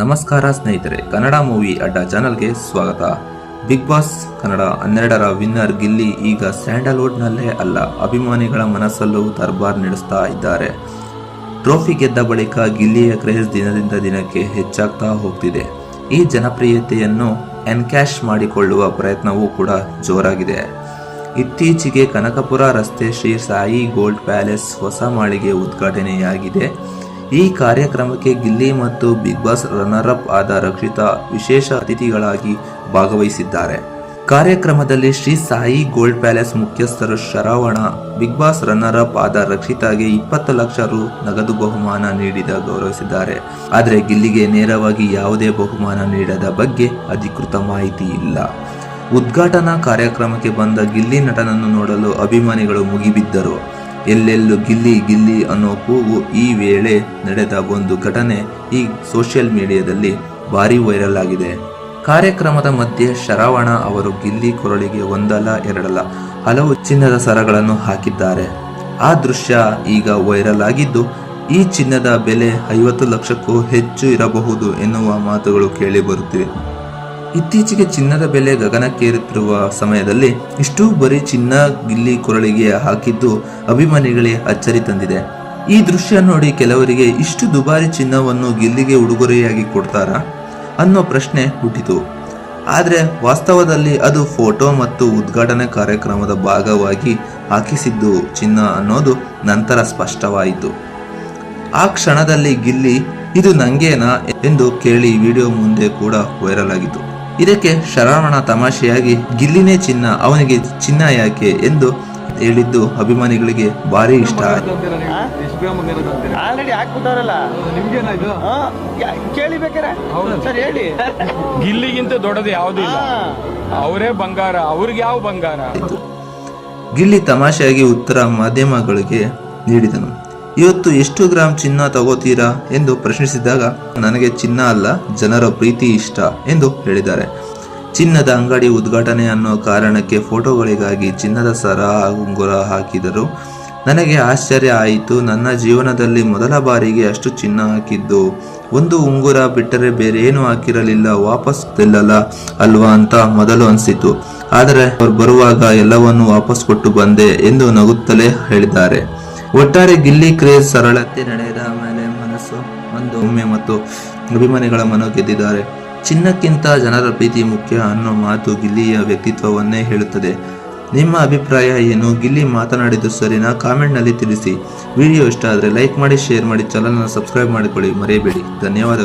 ನಮಸ್ಕಾರ ಸ್ನೇಹಿತರೆ, ಕನ್ನಡ ಮೂವಿ ಅಡ್ಡ ಚಾನಲ್ಗೆ ಸ್ವಾಗತ. ಬಿಗ್ ಬಾಸ್ ಕನ್ನಡ ಹನ್ನೆರಡರ ವಿನ್ನರ್ ಗಿಲ್ಲಿ ಈಗ ಸ್ಯಾಂಡಲ್ವುಡ್ನಲ್ಲೇ ಅಲ್ಲ, ಅಭಿಮಾನಿಗಳ ಮನಸ್ಸಲ್ಲೂ ದರ್ಬಾರ್ ನಡೆಸ್ತಾ ಇದ್ದಾರೆ. ಟ್ರೋಫಿ ಗೆದ್ದ ಬಳಿಕ ಗಿಲ್ಲಿಯ ಕ್ರೇಜ್ ದಿನದಿಂದ ದಿನಕ್ಕೆ ಹೆಚ್ಚಾಗ್ತಾ ಹೋಗ್ತಿದೆ. ಈ ಜನಪ್ರಿಯತೆಯನ್ನು ಎನ್ಕ್ಯಾಶ್ ಮಾಡಿಕೊಳ್ಳುವ ಪ್ರಯತ್ನವೂ ಕೂಡ ಜೋರಾಗಿದೆ. ಇತ್ತೀಚೆಗೆ ಕನಕಪುರ ರಸ್ತೆ ಶ್ರೀ ಸಾಯಿ ಗೋಲ್ಡ್ ಪ್ಯಾಲೇಸ್ ಹೊಸ ಮಾಳಿಗೆ ಉದ್ಘಾಟನೆಯಾಗಿದೆ. ಈ ಕಾರ್ಯಕ್ರಮಕ್ಕೆ ಗಿಲ್ಲಿ ಮತ್ತು ಬಿಗ್ ಬಾಸ್ ರನ್ನರ್ ಅಪ್ ಆದ ರಕ್ಷಿತಾ ವಿಶೇಷ ಅತಿಥಿಗಳಾಗಿ ಭಾಗವಹಿಸಿದ್ದಾರೆ. ಕಾರ್ಯಕ್ರಮದಲ್ಲಿ ಶ್ರೀ ಸಾಯಿ ಗೋಲ್ಡ್ ಪ್ಯಾಲೇಸ್ ಮುಖ್ಯಸ್ಥರು Sharavana, big boss runner up ಆದ ರಕ್ಷಿತಾಗೆ ಇಪ್ಪತ್ತು ಲಕ್ಷ ರು ನಗದು ಬಹುಮಾನ ನೀಡಿದ ಗೌರವಿಸಿದ್ದಾರೆ. ಆದರೆ ಗಿಲ್ಲಿಗೆ ನೇರವಾಗಿ ಯಾವುದೇ ಬಹುಮಾನ ನೀಡದ ಬಗ್ಗೆ ಅಧಿಕೃತ ಮಾಹಿತಿ ಇಲ್ಲ. ಉದ್ಘಾಟನಾ ಕಾರ್ಯಕ್ರಮಕ್ಕೆ ಬಂದ ಗಿಲ್ಲಿ ನಟನನ್ನು ನೋಡಲು ಅಭಿಮಾನಿಗಳು ಮುಗಿಬಿದ್ದರು. ಎಲ್ಲೆಲ್ಲೂ ಗಿಲ್ಲಿ ಗಿಲ್ಲಿ ಅನ್ನೋ ಕೂಗು ಈ ವೇಳೆ ನಡೆದ ಒಂದು ಘಟನೆ ಈ ಸೋಷಿಯಲ್ ಮೀಡಿಯಾದಲ್ಲಿ ಭಾರಿ ವೈರಲ್ ಆಗಿದೆ. ಕಾರ್ಯಕ್ರಮದ ಮಧ್ಯೆ ಶರವಣ ಅವರು ಗಿಲ್ಲಿ ಕೊರಳಿಗೆ ಒಂದಲ್ಲ, ಎರಡಲ್ಲ, ಹಲವು ಚಿನ್ನದ ಸರಗಳನ್ನು ಹಾಕಿದ್ದಾರೆ. ಆ ದೃಶ್ಯ ಈಗ ವೈರಲ್ ಆಗಿದ್ದು, ಈ ಚಿನ್ನದ ಬೆಲೆ ಐವತ್ತು ಲಕ್ಷಕ್ಕೂ ಹೆಚ್ಚು ಇರಬಹುದು ಎನ್ನುವ ಮಾತುಗಳು ಕೇಳಿ ಬರುತ್ತಿವೆ. ಇತ್ತೀಚೆಗೆ ಚಿನ್ನದ ಬೆಲೆ ಗಗನಕ್ಕೇರುತ್ತಿರುವ ಸಮಯದಲ್ಲಿ ಇಷ್ಟು ಬರೀ ಚಿನ್ನ, ಗಿಲ್ಲಿ ಕೊರಳಿಗೆ ಹಾಕಿದ್ದು ಅಭಿಮಾನಿಗಳಿಗೆ ಅಚ್ಚರಿ ತಂದಿದೆ. ಈ ದೃಶ್ಯ ನೋಡಿ ಕೆಲವರಿಗೆ ಇಷ್ಟು ದುಬಾರಿ ಚಿನ್ನವನ್ನು ಗಿಲ್ಲಿಗೆ ಉಡುಗೊರೆಯಾಗಿ ಕೊಡ್ತಾರಾ ಅನ್ನೋ ಪ್ರಶ್ನೆ ಹುಟ್ಟಿತು. ಆದರೆ ವಾಸ್ತವದಲ್ಲಿ ಅದು ಫೋಟೋ ಮತ್ತು ಉದ್ಘಾಟನೆ ಕಾರ್ಯಕ್ರಮದ ಭಾಗವಾಗಿ ಹಾಕಿಸಿದ್ದು ಚಿನ್ನ ಅನ್ನೋದು ನಂತರ ಸ್ಪಷ್ಟವಾಯಿತು. ಆ ಕ್ಷಣದಲ್ಲಿ ಗಿಲ್ಲಿ, ಇದು ನಂಗೇನಾ? ಎಂದು ಕೇಳಿ ವಿಡಿಯೋ ಮುಂದೆ ಕೂಡ ವೈರಲ್ ಆಗಿತ್ತು. ಇದಕ್ಕೆ ಶರಾವಣ ತಮಾಷೆಯಾಗಿ ಗಿಲ್ಲಿನೇ ಚಿನ್ನ ಅವನಿಗೆ ಚಿನ್ನ ಯಾಕೆ ಎಂದು ಹೇಳಿದ್ದು ಅಭಿಮಾನಿಗಳಿಗೆ ಭಾರಿ ಇಷ್ಟ ಆಯಿತು. ಗಿಲ್ಲಿಗಿಂತ ದೊಡ್ಡದು ಯಾವ್ದು ಇಲ್ಲ. ಅವರೇ ಬಂಗಾರ ಅವ್ರಿಗೆ ಯಾವ ಬಂಗಾರ? ಗಿಲ್ಲಿ ತಮಾಷೆಯಾಗಿ ಉತ್ತರ ಮಾಧ್ಯಮಗಳಿಗೆ ನೀಡಿದನು. ಇವತ್ತು ಎಷ್ಟು ಗ್ರಾಮ್ ಚಿನ್ನ ತಗೋತೀರಾ ಎಂದು ಪ್ರಶ್ನಿಸಿದಾಗ, ನನಗೆ ಚಿನ್ನ ಅಲ್ಲ, ಜನರ ಪ್ರೀತಿ ಇಷ್ಟ ಎಂದು ಹೇಳಿದ್ದಾರೆ. ಚಿನ್ನದ ಅಂಗಡಿ ಉದ್ಘಾಟನೆ ಅನ್ನೋ ಕಾರಣಕ್ಕೆ ಫೋಟೋಗಳಿಗಾಗಿ ಚಿನ್ನದ ಸರ ಉಂಗುರ ಹಾಕಿದರು. ನನಗೆ ಆಶ್ಚರ್ಯ ಆಯಿತು. ನನ್ನ ಜೀವನದಲ್ಲಿ ಮೊದಲ ಬಾರಿಗೆ ಅಷ್ಟು ಚಿನ್ನ ಹಾಕಿದ್ದು. ಒಂದು ಉಂಗುರ ಬಿಟ್ಟರೆ ಬೇರೆ ಏನು ಹಾಕಿರಲಿಲ್ಲ. ವಾಪಸ್ ತೆಲ್ಲಲ್ಲ ಅಲ್ವಾ ಅಂತ ಮೊದಲು ಅನಿಸಿತು. ಆದರೆ ಅವರು ಬರುವಾಗ ಎಲ್ಲವನ್ನು ವಾಪಸ್ ಕೊಟ್ಟು ಬಂದೆ ಎಂದು ನಗುತ್ತಲೇ ಹೇಳಿದ್ದಾರೆ. ಒಟ್ಟಾರೆ ಗಿಲ್ಲಿ ಕ್ರೇಜ್ ಸರಳತೆ ನಡೆದ ಮೇಲೆ ಮನಸ್ಸು ಒಂದು ಒಮ್ಮೆ ಮತ್ತು ಅಭಿಮಾನಿಗಳ ಮನ ಗೆದ್ದಿದ್ದಾರೆ ಚಿನ್ನಕ್ಕಿಂತ ಜನರ ಪ್ರೀತಿ ಮುಖ್ಯ ಅನ್ನೋ ಮಾತು ಗಿಲ್ಲಿಯ ವ್ಯಕ್ತಿತ್ವವನ್ನೇ ಹೇಳುತ್ತದೆ. ನಿಮ್ಮ ಅಭಿಪ್ರಾಯ ಏನು? ಗಿಲ್ಲಿ ಮಾತನಾಡಿದ್ದು ಸರಿನಾ? ಕಾಮೆಂಟ್ನಲ್ಲಿ ತಿಳಿಸಿ. ವಿಡಿಯೋ ಇಷ್ಟ ಆದರೆ ಲೈಕ್ ಮಾಡಿ, ಶೇರ್ ಮಾಡಿ, ಚಾನಲ್ನ ಸಬ್ಸ್ಕ್ರೈಬ್ ಮಾಡಿಕೊಳ್ಳಿ. ಮರೆಯಬೇಡಿ. ಧನ್ಯವಾದಗಳು.